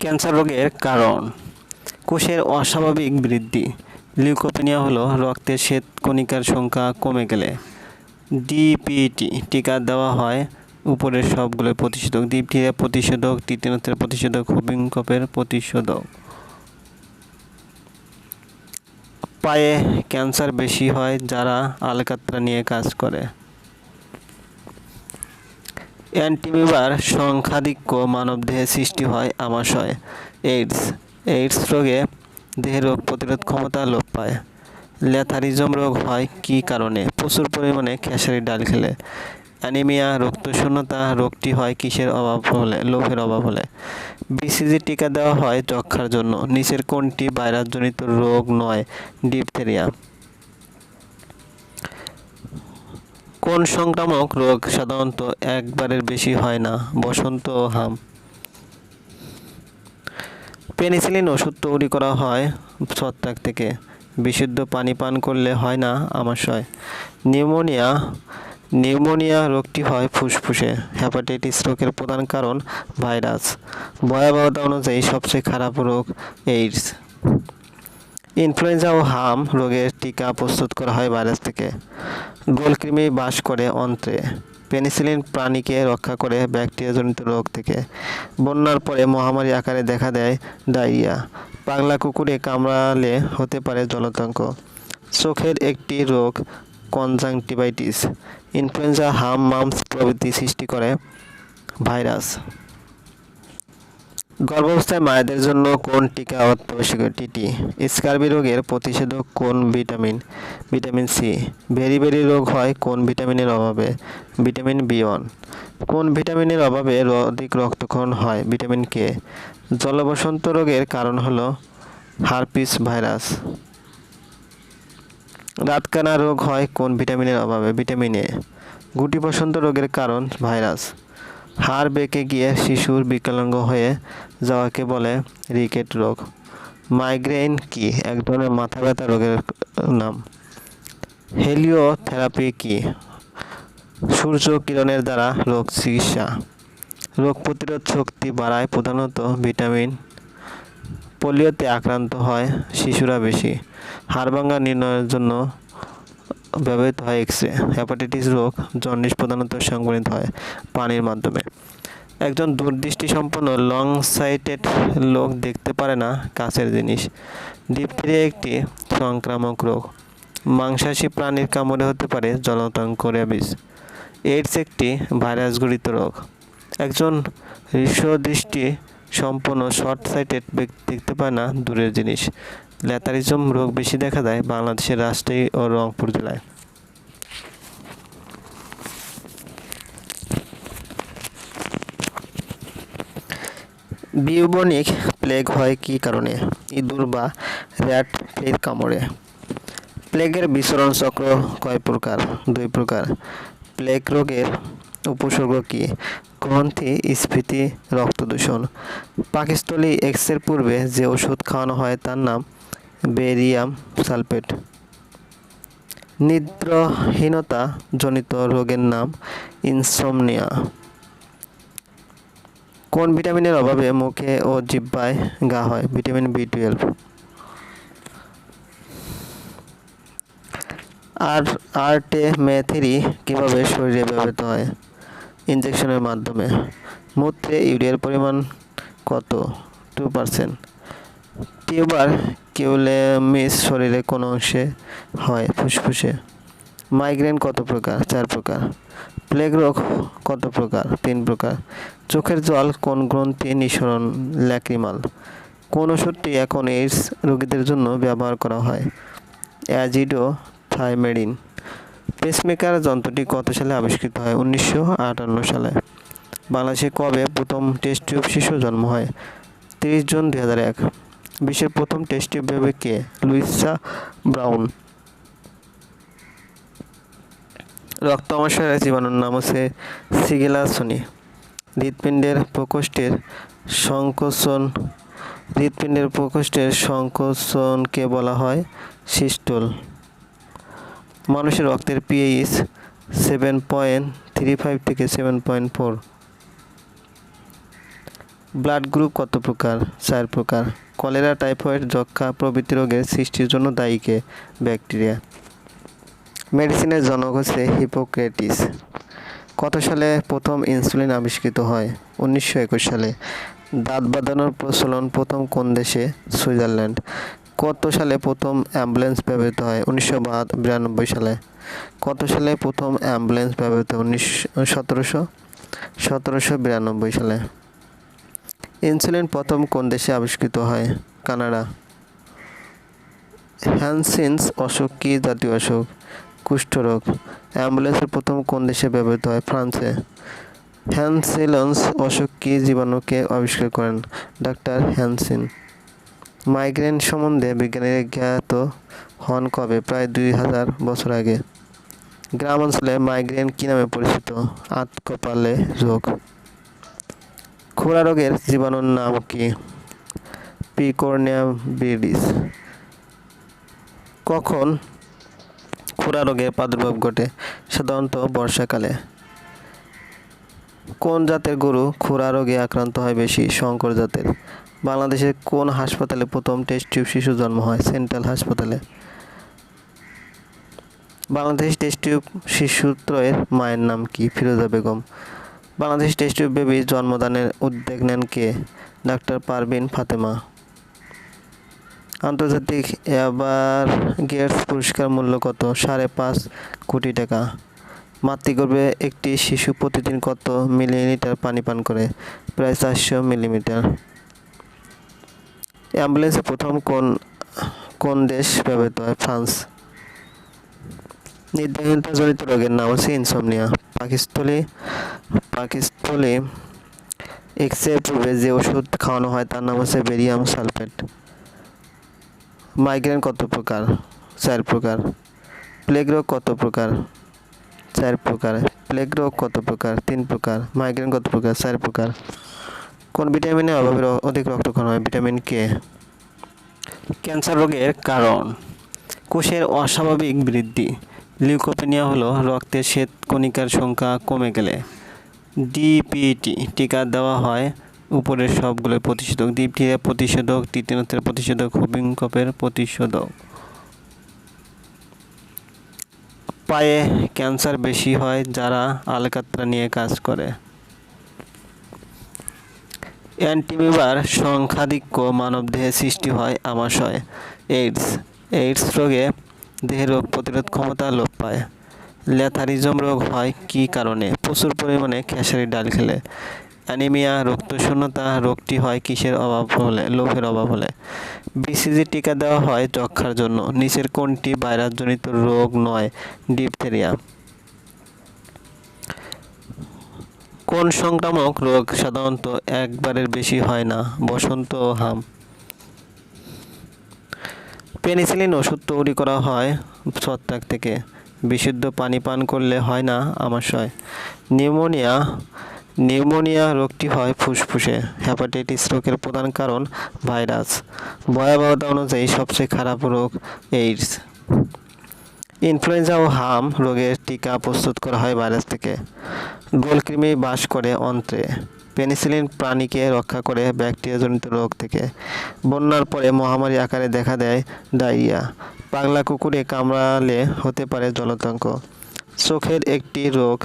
Cancer রোগের কারণ। কোষের অস্বাভাবিক বৃদ্ধি। লিউকোপিনিয়া হলো রক্তের শ্বেত কণিকার সংখ্যা কমে গেলে। ডিপিটি টিকা দেওয়া হয় উপরের সবগুলো প্রতিষেধক। ডিপথিরিয়া প্রতিষেধক টিটেনাসের প্রতিষেধক হুপিং কপের প্রতিষেধক। পায়ে ক্যান্সার বেশি হয় যারা আলকাত্রা নিয়ে কাজ করে। অ্যান্টিমিবার সংখ্যাধিক্য মানবদেহে সৃষ্টি হয় আমাশয়, এইডস। এইডস রোগে দেহের রোগ প্রতিরোধ ক্ষমতা লোপ পায়। ল্যাথারিজম রোগ হয় কী কারণে? প্রচুর পরিমাণে খেসারি ডাল খেলে। অ্যানিমিয়া রক্তশূন্যতা রোগটি হয় কিসের অভাব হলে? লোভের অভাব হলে। বিসিজি টিকা দেওয়া হয় যক্ষার জন্য। নিচের কোনটি ভাইরাসজনিত রোগ নয়? ডিপথেরিয়া। কোন সংক্রামক রোগ সাধারণত একবারের বেশি হয় না? বসন্ত হাম। পেনিসিলিন ওষুধ তৈরি করা হয় ছত্রাক থেকে। বিশুদ্ধ পানি পান করলে হয় না আমাশয়। নিউমোনিয়া। নিউমোনিয়া রোগটি হয় ফুসফুসে। হ্যাপাটাইটিস রোগের প্রধান কারণ ভাইরাস। ভয়াবহতা অনুযায়ী সবচেয়ে খারাপ রোগ এইডস। ইনফ্লুয়েঞ্জা ও হাম রোগের টিকা প্রস্তুত করা হয় ভাইরাস থেকে। গোলকৃমি বাস করে অন্ত্রে। পেনিসিলিন প্রাণীকে রক্ষা করে ব্যাকটেরিয়াজনিত রোগ থেকে। বন্যার পরে মহামারী আকারে দেখা দেয় ডায়রিয়া। পাগলা কুকুরে কামড়ালে হতে পারে জলতঙ্ক। চোখের একটি রোগ, কনজাংটিভাইটিস। ইনফ্লুয়েঞ্জা, হাম, মামস প্রভৃতি সৃষ্টি করে ভাইরাস। গর্ভাবস্থায় মায়েদের জন্য কোন টিকা অত্যাবশ্যক টিটি স্কার্বি রোগের প্রতিষেধক কোন ভিটামিন? ভিটামিন সি ভেরিবেরি রোগ হয় কোন ভিটামিনের অভাবে? ভিটামিন বি ওয়ান, কোন ভিটামিনের অভাবে অধিক রক্তক্ষরণ হয়? ভিটামিন কে জলবসন্ত রোগের কারণ হলো হারপিস ভাইরাস। রাতকানা রোগ হয় কোন ভিটামিনের অভাবে? ভিটামিন এ গুটি বসন্ত রোগের কারণ ভাইরাস। হাড় বেঁকে গিয়ে শিশুর বিকলাঙ্গ হয়ে যাওয়াকে বলে রিকেট রোগ। মাইগ্রেন কি? এক ধরনের মাথা ব্যথা রোগের নাম। হেলিওথেরাপি কি? সূর্য কিরণের দ্বারা রোগ চিকিৎসা। রোগ প্রতিরোধ শক্তি বাড়ায় প্রধানত ভিটামিন। পোলিওতে আক্রান্ত হয় শিশুরা বেশি। হাড়ভাঙ্গা নির্ণয়ের জন্য ব্যবহৃত হয় এক্স রে হ্যাপাটাইটিস রোগ জন্ডিস প্রধানত সংক্রমিত হয় পানির মাধ্যমে। একজন দূরদৃষ্টি সম্পন্ন লং সাইটেড লোক দেখতে পারে না কাছের জিনিস। ডিপথেরিয়া একটি সংক্রামক রোগ। মাংসাশী প্রাণীর কামড়ে হতে পারে জলতঙ্ক র্যাবিস এইডস একটি ভাইরাসঘটিত রোগ। একজন দৃষ্টি সম্পন্ন শর্ট সাইটেড ব্যক্তি দেখতে পায় না দূরের জিনিস। ল্যাথারিজম রোগ বেশি দেখা দেয় বাংলাদেশের রাজশাহী ও রংপুর জেলায়। বিউবনিক প্লেগ হয় কী কারণে? ইঁদুর বা র্যাট প্লেগ কামড়ে। প্লেগের বিচরণ চক্র কয় প্রকার? দুই প্রকার। প্লেগ রোগের উপসর্গ কী? গ্রন্থি, স্ফীতি রক্তদূষণ পাকিস্তলি এক্সের পূর্বে যে ওষুধ খাওয়ানো হয় তার নাম বেরিয়াম সালফেট। নিদ্রাহীনতা জনিত রোগের নাম ইনসোমনিয়া। কোন ভিটামিনের অভাবে মুখে ও জিহ্বায় ঘা হয়? Vitamin B twelve. আর আরটে মেথিরি কীভাবে শরীরে ব্যবহৃত হয়? ইনজেকশনের মাধ্যমে। মূত্রে ইউরিয়ার পরিমাণ কত? Two percent. টিউবার কিউলেমিস শরীরে কোন অংশে হয় ফুসফুসে। মাইগ্রেন কত প্রকার? চার প্রকার। প্লেগ রোগ কত প্রকার? তিন প্রকার। চোখের জল কোন গ্রন্থি নিঃসরণ ল্যাক্রিমাল? কোন ওষুধটি এখন এইডস রোগীদের জন্য ব্যবহার করা হয়? অ্যাজিডো থাইমেডিন পেসমেকার যন্ত্রটি কত সালে আবিষ্কৃত হয়? উনিশশো আটান্ন সালে। বাংলাদেশে কবে প্রথম টেস্ট টিউব শিশু জন্ম হয়? তিরিশ জুন দুই হাজার এক। বিশ্বের প্রথম টেস্ট বেবি কে? Louisa Brown. রক্ত আমাশয়ের জীবাণুর নাম হচ্ছে সিগেলাসনি হৃৎপিণ্ডের প্রকোষ্ঠের সংকোচন হৃৎপিণ্ডের প্রকোষ্ঠের সংকোচনকে বলা হয় সিস্টোল। মানুষের রক্তের pH seven point three five থেকে seven point four. Blood group কত প্রকার? চার প্রকার। কলেরা টাইফয়েড যক্ষা প্রভৃতি রোগের সৃষ্টির জন্য দায়ী কে ব্যাকটেরিয়া। মেডিসিনের জনক হচ্ছে হিপোক্রেটিস। কত সালে প্রথম ইনসুলিন আবিষ্কৃত হয়? উনিশশো একুশ সালে। দাঁত বাঁধানোর প্রচলন প্রথম কোন দেশে? সুইজারল্যান্ড। কত সালে প্রথম অ্যাম্বুলেন্স ব্যবহৃত হয়? উনিশশো বিরানব্বই সালে। কত সালে প্রথম অ্যাম্বুলেন্স ব্যবহৃত উনিশশো সতেরোশো? সতেরোশো বিরানব্বই সালে। ইনসুলিন প্রথম কোন দেশে আবিষ্কৃত হয়? কানাডা। হ্যানসিন্স অসুখ কী জাতীয় অসুখ? কুষ্ঠরোগ। অ্যাম্বুলেন্সের প্রথম কোন দেশে ব্যবহৃত হয়? ফ্রান্সে। হ্যানসিলন্স অসুখ কী জীবাণুকে আবিষ্কার করেন? ডাক্তার হ্যানসিন। মাইগ্রেন সম্বন্ধে বিজ্ঞানীরা জ্ঞাত হন কবে? প্রায় দুই হাজার বছর আগে। গ্রাম অঞ্চলে মাইগ্রেন কী নামে পরিচিত? আতকপালে রোগ। খোরা রোগের জীবাণুর নাম কি? পিকর্নিয়া বিডিস কখন খুরা রোগের প্রাদুর্ভাব ঘটে? সাধারণত বর্ষাকালে। কোন জাতের গরু খুরা রোগে আক্রান্ত হয় বেশি? শঙ্কর জাতের। বাংলাদেশের কোন হাসপাতালে প্রথম টেস্ট টিউব শিশু জন্ম হয়? সেন্ট্রাল হাসপাতালে। বাংলাদেশ টেস্ট টিউব শিশুত্রয়ের মায়ের নাম কি? ফিরোজা বেগম। বাংলাদেশ টেস্ট বেবি জন্মদানের উদ্যোগ নেন কে? ডাক্তার পারভিন ফাতেমা। আন্তর্জাতিক এবার গেটস পুরস্কার মূল্য কত? সাড়ে পাঁচ কোটি টাকা। মাতৃগর্ভে একটি শিশু প্রতিদিন কত মিলিলিটার পানি পান করে? প্রায় চারশো মিলিমিটার। অ্যাম্বুলেন্সে প্রথম কোন কোন দেশ ব্যবহৃত হয়? ফ্রান্স। নির্দাহীনতাজনিত রোগের নাম হচ্ছে ইনসোমনিয়া। পাকিস্থলী পাকিস্থলী এক্সে পূর্বে যে ওষুধ খাওয়ানো হয়, তার নাম হচ্ছে বেরিয়াম সালফেট। মাইগ্রেন কত প্রকার? চার প্রকার। প্লেগ রোগ কত প্রকার? চার প্রকার। প্লেগ রোগ কত প্রকার? তিন প্রকার। মাইগ্রেন কত প্রকার? চার প্রকার। কোন ভিটামিনের অভাবে অধিক রক্তক্ষরণ হয়? Vitamin K. ক্যান্সার রোগের কারণ। কোষের অস্বাভাবিক বৃদ্ধি। লিউকোপেনিয়া হলো রক্তের শ্বেত কণিকার সংখ্যা কমে গেলে। ডিপিটি টিকা দেওয়া হয়। উপরের সবগুলো প্রতিষেধক ডিপটিরিয়া প্রতিষেধক টিটেনাসের প্রতিষেধক, হুবিংকপের প্রতিষেধক। পায়ে ক্যান্সার বেশি হয় যারা আলকাতরা নিয়ে কাজ করে। অ্যান্টিমিবার সংখ্যাধিক্য মানবদেহে সৃষ্টি হয় আমাশয়। এইডস এইডস রোগে দেহের রোগ প্রতিরোধ ক্ষমতা লোপ পায়। ল্যাথারিজম রোগ হয় কী কারণে? প্রচুর পরিমাণে খেসারি ডাল খেলে। অ্যানিমিয়া, রক্তশূন্যতা, রোগটি হয় কিসের অভাব হলে, লোভের অভাব হলে। বিসিজি টিকা দেওয়া হয় যক্ষার জন্য। নিচের কোনটি ভাইরাসজনিত রোগ নয়, ডিপথেরিয়া। কোন সংক্রামক রোগ সাধারণত একবারের বেশি হয় না, বসন্ত ও হাম। পেনিসিলিন ওষুধ তৈরি করা হয় ছত্রাক থেকে। বিশুদ্ধ পানি পান করলে হয় না আমাশয় নিউমোনিয়া নিউমোনিয়া রোগটি হয় ফুসফুসে হ্যাপাটাইটিস রোগের প্রধান কারণ ভাইরাস। ভয়াবহতা অনুযায়ী সবচেয়ে খারাপ রোগ এইডস। ইনফ্লুয়েঞ্জা ও হাম রোগের টিকা প্রস্তুত করা হয় ভাইরাস থেকে। গোলকৃমি বাস করে অন্ত্রে। পেনিসিলিন প্রাণীকে রক্ষা করে ব্যাকটেরিয়াজনিত রোগ থেকে। বন্যার পরে মহামারী আকারে দেখা দেয় ডায়রিয়া। পাগলা কুকুরে কামড়ালে হতে পারে জলতঙ্ক। চোখের একটি রোগ,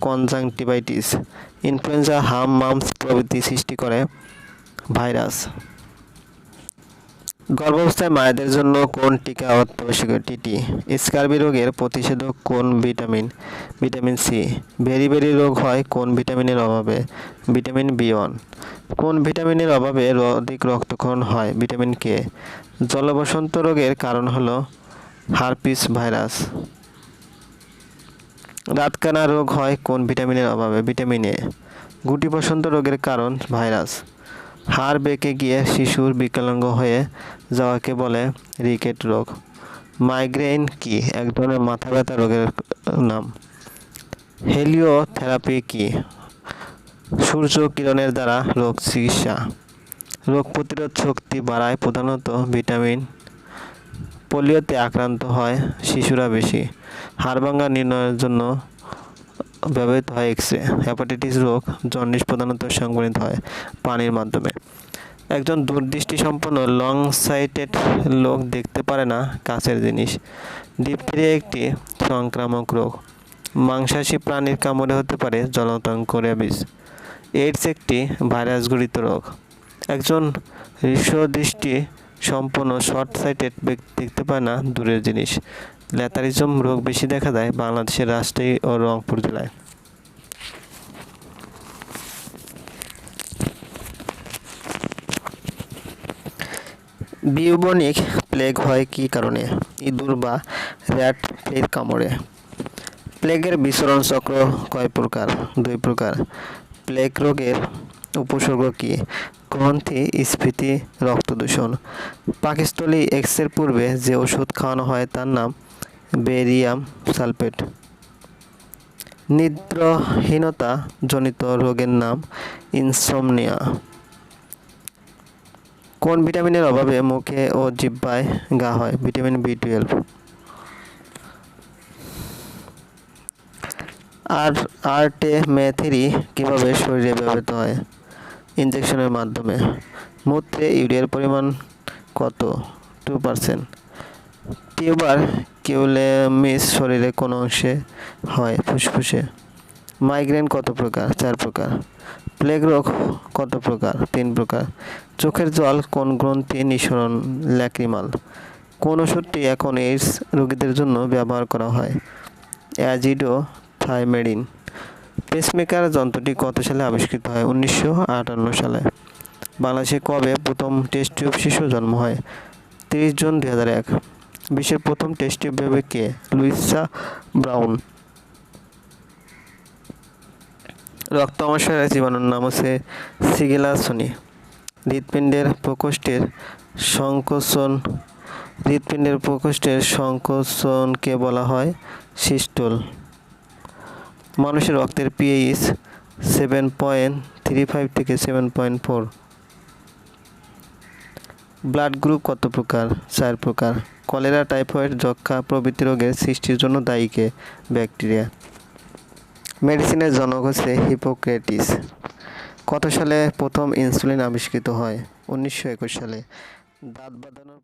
কনজাংটিভাইটিস, ইনফ্লুয়েঞ্জা, হাম, মামস প্রভৃতি সৃষ্টি করে ভাইরাস। গর্ভাবস্থায় মায়েদের জন্য কোন টিকা অত্যাবশ্যক টিটি, স্কার্বি রোগের প্রতিষেধক কোন ভিটামিন? ভিটামিন সি ভেরি ভেরি রোগ হয় কোন ভিটামিনের অভাবে? ভিটামিন বি ওয়ান, কোন ভিটামিনের অভাবে অধিক রক্তক্ষরণ হয়? ভিটামিন কে, জলবসন্ত রোগের কারণ হলো হারপিস ভাইরাস। রাতকানা রোগ হয় কোন ভিটামিনের অভাবে? ভিটামিন এ গুটি বসন্ত রোগের কারণ ভাইরাস। হাড় বেঁকে গিয়ে শিশুর বিকলাঙ্গ হয়ে যাওয়াকে বলে রিকেট রোগ। মাইগ্রেন কি? এক ধরনের মাথা ব্যথা রোগের নাম। হেলিওথেরাপি কি? সূর্য কিরণের দ্বারা রোগ চিকিৎসা। রোগ প্রতিরোধ শক্তি বাড়ায় প্রধানত ভিটামিন। পোলিওতে আক্রান্ত হয় শিশুরা বেশি। হাড়ভাঙ্গা নির্ণয়ের জন্য ব্যবহৃত হয় এক্স রে হ্যাপাটাইটিস রোগ, জন্ডিস প্রধানত সংক্রমিত হয় পানির মাধ্যমে। একজন দূরদৃষ্টি সম্পন্ন লং সাইটেড লোক দেখতে পারে না কাছের জিনিস। ডিপথেরিয়া একটি সংক্রামক রোগ। মাংসাশী প্রাণীর কামড়ে হতে পারে জলাতঙ্ক র্যাবিস এইডস একটি ভাইরাসঘটিত রোগ। একজন দৃষ্টি সম্পন্ন শর্ট সাইটেড ব্যক্তি দেখতে পায় না দূরের জিনিস। ল্যাথারিজম রোগ বেশি দেখা যায় বাংলাদেশের রাজশাহী ও রংপুর জেলায়। বিউবনিক প্লেগ হয় কী কারণে? ইঁদুর বা র্যাট প্লেগ কামড়ে। প্লেগের বিচরণ চক্র কয় প্রকার? দুই প্রকার। প্লেগ রোগের উপসর্গ কি? গ্রন্থি, স্ফীতি, রক্তদূষণ। পাকিস্তলি এক্সের পূর্বে যে ওষুধ খাওয়ানো হয় তার নাম বেরিয়াম সালফেট। নিদ্রাহীনতা জনিত রোগের নাম ইনসোমনিয়া। কোন ভিটামিনের অভাবে মুখে ও জিহ্বায় ঘা হয়? Vitamin B twelve. আর আরটে মেথিরি কীভাবে শরীরে ব্যবহৃত হয়? ইনজেকশনের মাধ্যমে। মূত্রে ইউরিয়ার পরিমাণ কত? Two percent. টিউবার কিউলেমিস শরীরে কোনো অংশে হয় ফুসফুসে? মাইগ্রেন কত প্রকার? চার প্রকার। প্লেগ রোগ কত প্রকার? তিন প্রকার। চোখের জল কোন গ্রন্থি নিঃসরণ ল্যাক্রিমাল? কোন ওষুধটি এখন এইডস রোগীদের জন্য ব্যবহার করা হয়? অ্যাজিডো থাইমেডিন পেসমেকার যন্ত্রটি কত সালে আবিষ্কৃত হয়? উনিশশো আটান্ন সালে। বাংলাদেশে কবে প্রথম টেস্ট টিউব শিশু জন্ম হয়? তিরিশ জুন হাজার এক। বিশ্বের প্রথম টেস্ট ভেবে কে? Louisa Brown. রক্ত আমাশয়ের জীবাণুর নাম হচ্ছে সিগেলাসনি হৃৎপিণ্ডের প্রকোষ্ঠের সংকোচন হৃৎপিণ্ডের প্রকোষ্ঠের সংকোচনকে বলা হয় সিস্টোল। মানুষের রক্তের pH seven point three five থেকে seven point four blood group কত প্রকার? চার প্রকার। কলেরা, টাইফয়েড যক্ষা প্রভৃতি রোগের সৃষ্টির জন্য দায়ীকে ব্যাকটেরিয়া। মেডিসিনের জনক হচ্ছে হিপোক্রেটিস। কত সালে প্রথম ইনসুলিন আবিষ্কৃত হয়? উনিশশো একুশ সালে। দাঁত বাঁধানোর